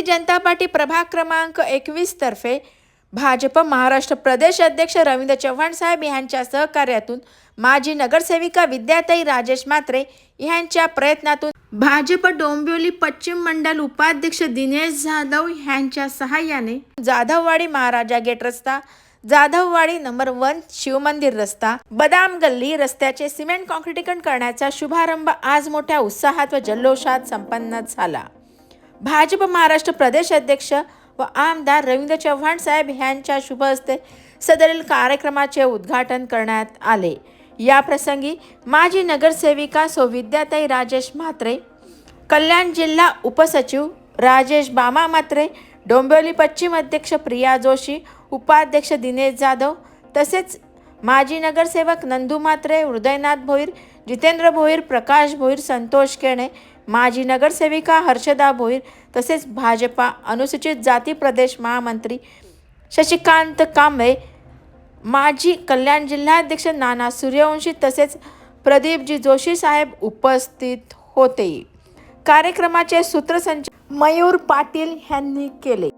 जनता party प्रभाग क्रमांक एकवीस तर्फे भाजप महाराष्ट्र प्रदेश अध्यक्ष रवींद्र चव्हाण साहेब यांच्या सहकार्यातून माजी नगरसेविका विद्याताई राजेश म्हात्रे यांच्या प्रयत्नातून भाजप डोंबिवली पश्चिम मंडल उपाध्यक्ष दिनेश जाधव यांच्या सहाय्याने जाधववाडी महाराजा गेट रस्ता जाधववाडी नंबर वन शिवमंदिर रस्ता बदाम गल्ली रस्त्याचे सिमेंट कॉन्क्रिटीकरण करण्याचा शुभारंभ आज मोठ्या उत्साहात व जल्लोषात संपन्न झाला. भाजप महाराष्ट्र प्रदेश अध्यक्ष व आमदार रवींद्र चव्हाण साहेब यांच्या शुभ हस्ते सदरील कार्यक्रमाचे उद्घाटन करण्यात आले. या प्रसंगी माजी नगरसेविका सौविद्याताई राजेश म्हात्रे कल्याण जिल्हा उपसचिव राजेश बामा म्हात्रे डोंबिवली पश्चिम अध्यक्ष प्रिया जोशी उपाध्यक्ष दिनेश जाधव तसेच माजी नगरसेवक नंदू म्हात्रे हृदयनाथ भोईर जितेंद्र भोईर प्रकाश भोईर संतोष केणे माजी नगरसेविका हर्षदा भोईर तसेच भाजपा अनुसूचित जाती प्रदेश महामंत्री शशिकांत कांबळे माजी कल्याण जिल्हाध्यक्ष नाना सूर्यवंशी तसेच प्रदीपजी जोशी साहेब उपस्थित होते. कार्यक्रमाचे सूत्रसंच मयूर पाटील यांनी केले.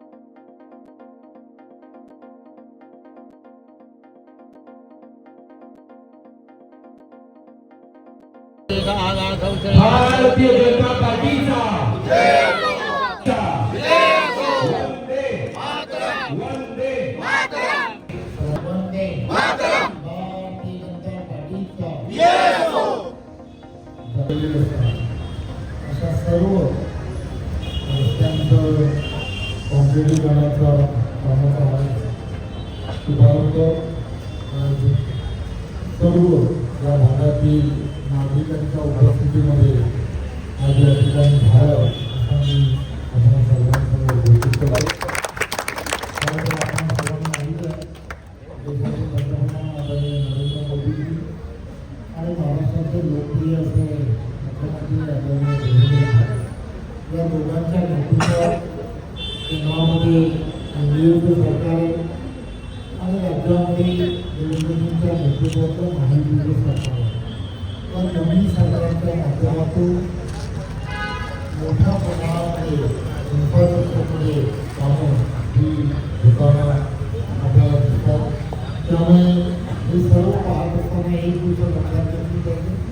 अशा सर्व रस्त्यांचं कॉन्क्रिटीकरणाचा कामाचा आहे. शुभारंभ. आज सर्व या भागातील नागरिकांच्या उपस्थितीमध्ये आज या ठिकाणी झालं असं मी आपण सर्वांसमोर घोषित केलं आणि महाराष्ट्राचं लोकप्रिय असं मुख्यमंत्री आदरणीय देवेंद्र फडणवीस या दोघांच्या नेतृत्वात केंद्रामध्ये नियुक्त सरकार आणि राज्यामध्ये देवेंद्रजींच्या नेतृत्वाचं महायुतीचं सरकार आहे नवीन सरकारच्या माध्यमातून मोठ्या प्रमाणामध्ये कामं ही आपल्याला दिसतात त्यामुळे हे सर्व पाहत असताना एक गोष्ट